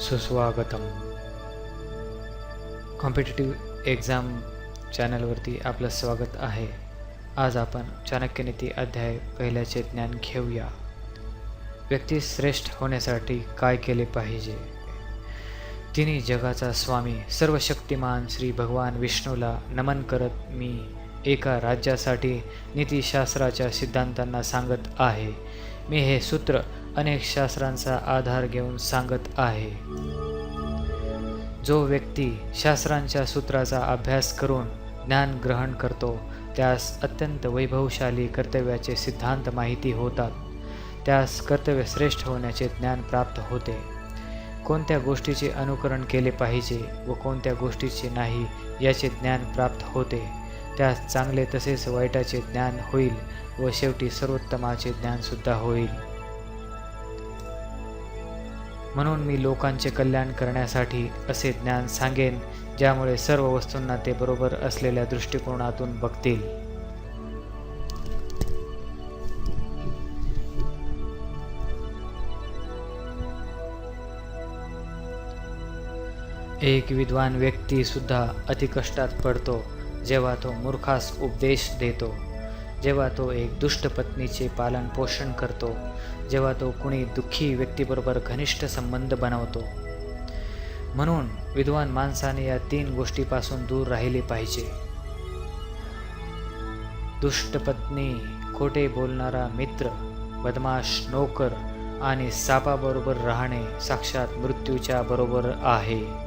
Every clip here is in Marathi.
सुस्वागतम. कॉम्पिटेटिव्ह एक्झाम चॅनलवरती आपलं स्वागत आहे. आज आपण चाणक्यनीती अध्याय पहिल्याचे ज्ञान घेऊया. व्यक्ती श्रेष्ठ होण्यासाठी काय केले पाहिजे? तिने जगाचा स्वामी सर्वशक्तिमान श्री भगवान विष्णूला नमन करत मी एका राज्यासाठी नीतीशास्त्राच्या सिद्धांतांना सांगत आहे. मी हे सूत्र अनेक शास्त्रांचा आधार घेऊन सांगत आहे. जो व्यक्ती शास्त्रांच्या सूत्राचा अभ्यास करून ज्ञान ग्रहण करतो त्यास अत्यंत वैभवशाली कर्तव्याचे सिद्धांत माहिती होतात. त्यास कर्तव्य श्रेष्ठ होण्याचे ज्ञान प्राप्त होते. कोणत्या गोष्टीचे अनुकरण केले पाहिजे व कोणत्या गोष्टीचे नाही याचे ज्ञान प्राप्त होते. त्यास चांगले तसेच वाईटाचे ज्ञान होईल व शेवटी सर्वोत्तमाचे ज्ञानसुद्धा होईल. म्हणून मी लोकांचे कल्याण करण्यासाठी असे ज्ञान सांगेन ज्यामुळे सर्व वस्तूंना ते बरोबर असलेल्या दृष्टिकोनातून बघतील. एक विद्वान व्यक्ती सुद्धा अतिकष्टात पडतो. जेव्हा तो मूर्खास उपदेश देतो जेव्हा तो एक दुष्ट पत्नीचे पालन पोषण करतो जेव्हा तो कुणी दुःखी व्यक्तीबरोबर घनिष्ठ संबंध बनवतो. म्हणून विद्वान माणसाने या तीन गोष्टीपासून दूर राहिले पाहिजे. दुष्ट पत्नी खोटे बोलणारा मित्र बदमाश नोकर आणि सापाबरोबर राहणे साक्षात मृत्यूच्या बरोबर आहे.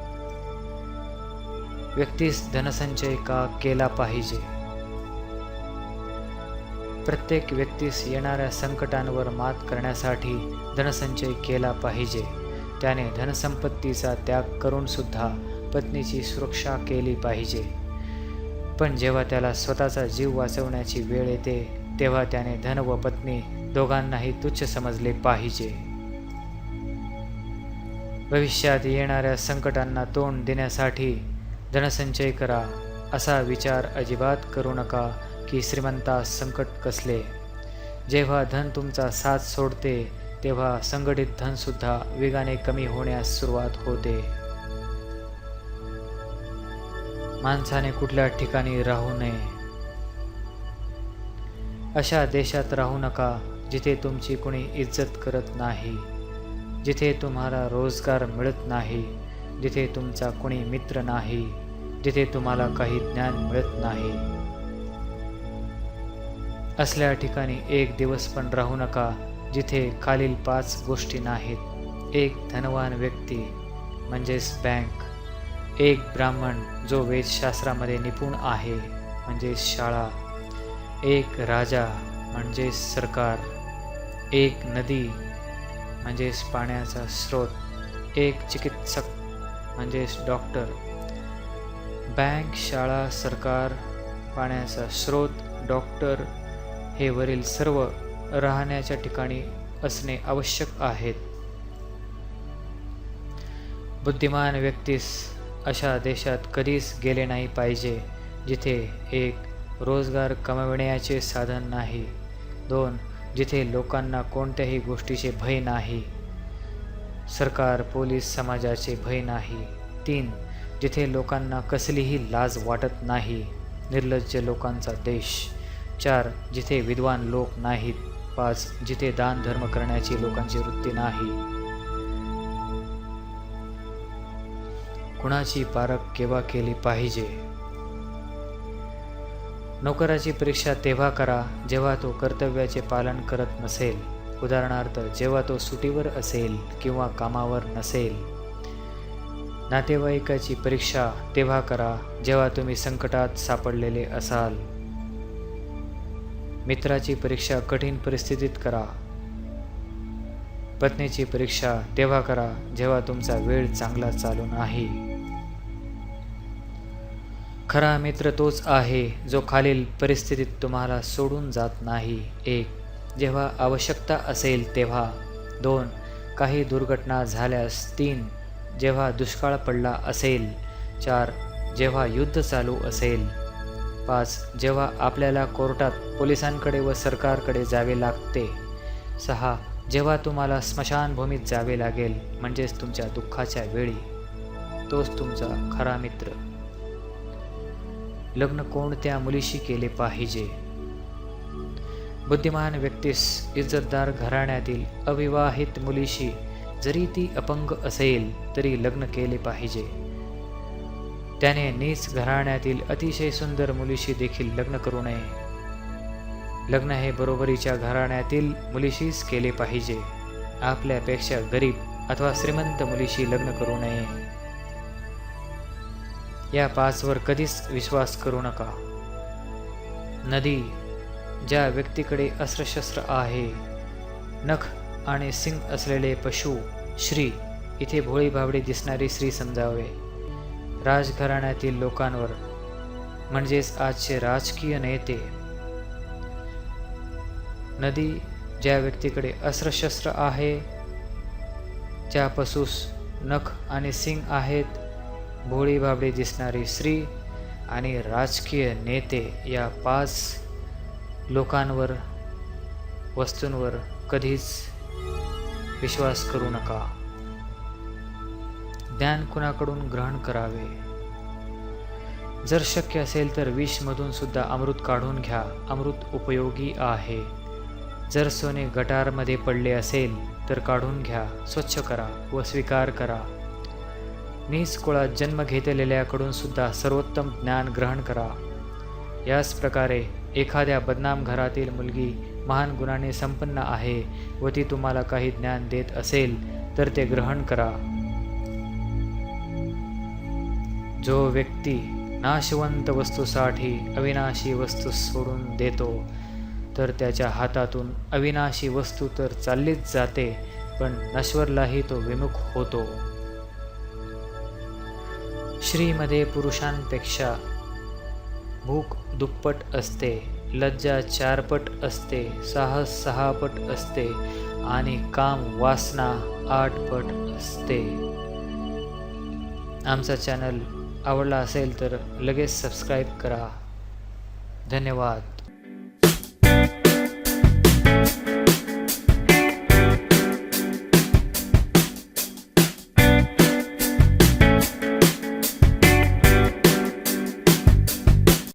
व्यक्तीस धनसंचय का केला पाहिजे? प्रत्येक व्यक्तीस येणाऱ्या संकटांवर मात करण्यासाठी धनसंचय केला पाहिजे. त्याने धनसंपत्तीचा त्याग करून सुद्धा पत्नीची सुरक्षा केली पाहिजे. पण जेव्हा त्याला स्वतःचा जीव वाचवण्याची वेळ येते तेव्हा त्याने धन व पत्नी दोघांनाही तुच्छ समजले पाहिजे. भविष्यात येणाऱ्या संकटांना तोंड देण्यासाठी धनसंचय करा. असा विचार अजिबात करू नका की श्रीमंता संकट कसले. जेव्हा धन तुमचा साथ सोडते तेव्हा संघटित धनसुद्धा वेगाने कमी होण्यास सुरुवात होते. माणसाने कुठल्या ठिकाणी राहू नये. अशा देशात राहू नका जिथे तुमची कुणी इज्जत करत नाही जिथे तुम्हाला रोजगार मिळत नाही जिथे तुमचा कुणी मित्र नाही जिथे तुम्हाला काही ज्ञान मिळत नाही. असल्या ठिकाणी एक दिवस पण राहू नका जिथे खालील पाच गोष्टी नाहीत. एक धनवान व्यक्ती म्हणजेच बँक. एक ब्राह्मण जो वेदशास्त्रामध्ये निपुण आहे म्हणजेच शाळा. एक राजा म्हणजेच सरकार. एक नदी म्हणजेच पाण्याचा स्रोत. एक चिकित्सक म्हणजेच डॉक्टर. बँक शाळा सरकार पाण्याचा स्रोत डॉक्टर हे वरील सर्व राहण्याच्या ठिकाणी असणे आवश्यक आहेत. बुद्धिमान व्यक्तीस अशा देशात कधीच गेले नाही पाहिजे जिथे एक रोजगार कमविण्याचे साधन नाही दोन जिथे लोकांना कोणत्याही गोष्टीचे भय नाही. सरकार पोलीस समाजाचे भय नाही. तीन जिथे लोकांना कसलीही लाज वाटत नाही निर्लज्ज लोकांचा देश. चार जिथे विद्वान लोक नाहीत. पाच जिथे दान धर्म करण्याची लोकांची वृत्ती नाही. कुणाची पारख केव्हा केली पाहिजे? नोकराची परीक्षा तेव्हा करा जेव्हा तो कर्तव्याचे पालन करत नसेल. उदाहरणार्थ जेव्हा तो सुटीवर असेल किंवा कामावर नसेल नातेवाईकाची परीक्षा तेव्हा करा जेव्हा तुम्ही संकटात सापडलेले असाल. मित्राची परीक्षा कठीण परिस्थितीत करा. पत्नीची परीक्षा तेव्हा करा जेव्हा तुमचा वेळ चांगला चालू नाही. खरा मित्र तोच आहे जो खालील परिस्थितीत तुम्हाला सोडून जात नाही. एक जेव्हा आवश्यकता असेल तेव्हा. दोन काही दुर्घटना झाल्यास. तीन जेव्हा दुष्काळ पडला असेल. चार जेव्हा युद्ध चालू असेल. पाच जेव्हा आपल्याला कोर्टात पोलिसांकडे व सरकारकडे जावे लागते. सहा जेव्हा तुम्हाला स्मशानभूमीत जावे लागेल म्हणजेच तुमच्या दुःखाच्या वेळी. तोच तुमचा खरा मित्र. लग्न कोणत्या मुलीशी केले पाहिजे? बुद्धिमान व्यक्तीस इज्जतदार घराण्यातील अविवाहित मुलीशी जरी ती अपंग असेल तरी लग्न केले पाहिजे. त्याने नीच घराण्यातील अतिशय सुंदर मुलीशी देखील लग्न करू नये. लग्न हे बरोबरीच्या घराण्यातील मुलीशीच केले पाहिजे. आपल्यापेक्षा गरीब अथवा श्रीमंत मुलीशी लग्न करू नये. या पाचवर कधीच विश्वास करू नका. नदी ज्या व्यक्तीकडे अस्त्रशस्त्र आहे नख आणि सिंग असलेले पशु श्री इथे भोळी भाबडी दिसणारी श्री समजावे. राजघराण्यातील लोकांवर म्हणजेच आजचे राजकीय नेते. नदी ज्या व्यक्तीकडे अस्त्रशस्त्र आहे ज्या पशुस नख आणि सिंग आहेत भोळी भाबडी दिसणारी श्री आणि राजकीय नेते या पाच लोकांवर वस्तूंवर कधीच विश्वास करू नका. ज्ञान कुणाकडून ग्रहण करावे? जर शक्य असेल तर विषमधून सुद्धा अमृत काढून घ्या. अमृत उपयोगी आहे. जर सोने गटारमध्ये पडले असेल तर काढून घ्या. स्वच्छ करा व स्वीकार करा. नीच कुळात जन्म घेतलेल्याकडून सुद्धा सर्वोत्तम ज्ञान ग्रहण करा. याच प्रकारे एखाद्या बदनाम घरातील मुलगी महान गुणाने संपन्न आहे व ती तुम्हाला काही ज्ञान देत असेल तर ते ग्रहण करा. जो व्यक्ती नाशवंत वस्तूसाठी अविनाशी वस्तू सोडून देतो तर त्याच्या हातातून अविनाशी वस्तू तर चाललीच जाते पण नश्वरलाही तो विमुख होतो. श्रीमध्ये पुरुषांपेक्षा भूक दुप्पट असते लज्जा चारपट असते साहस सहापट असते आणि काम वासना आठपट असते. आमचा चॅनल आवडला असेल तर लगेच सबस्क्राईब करा. धन्यवाद.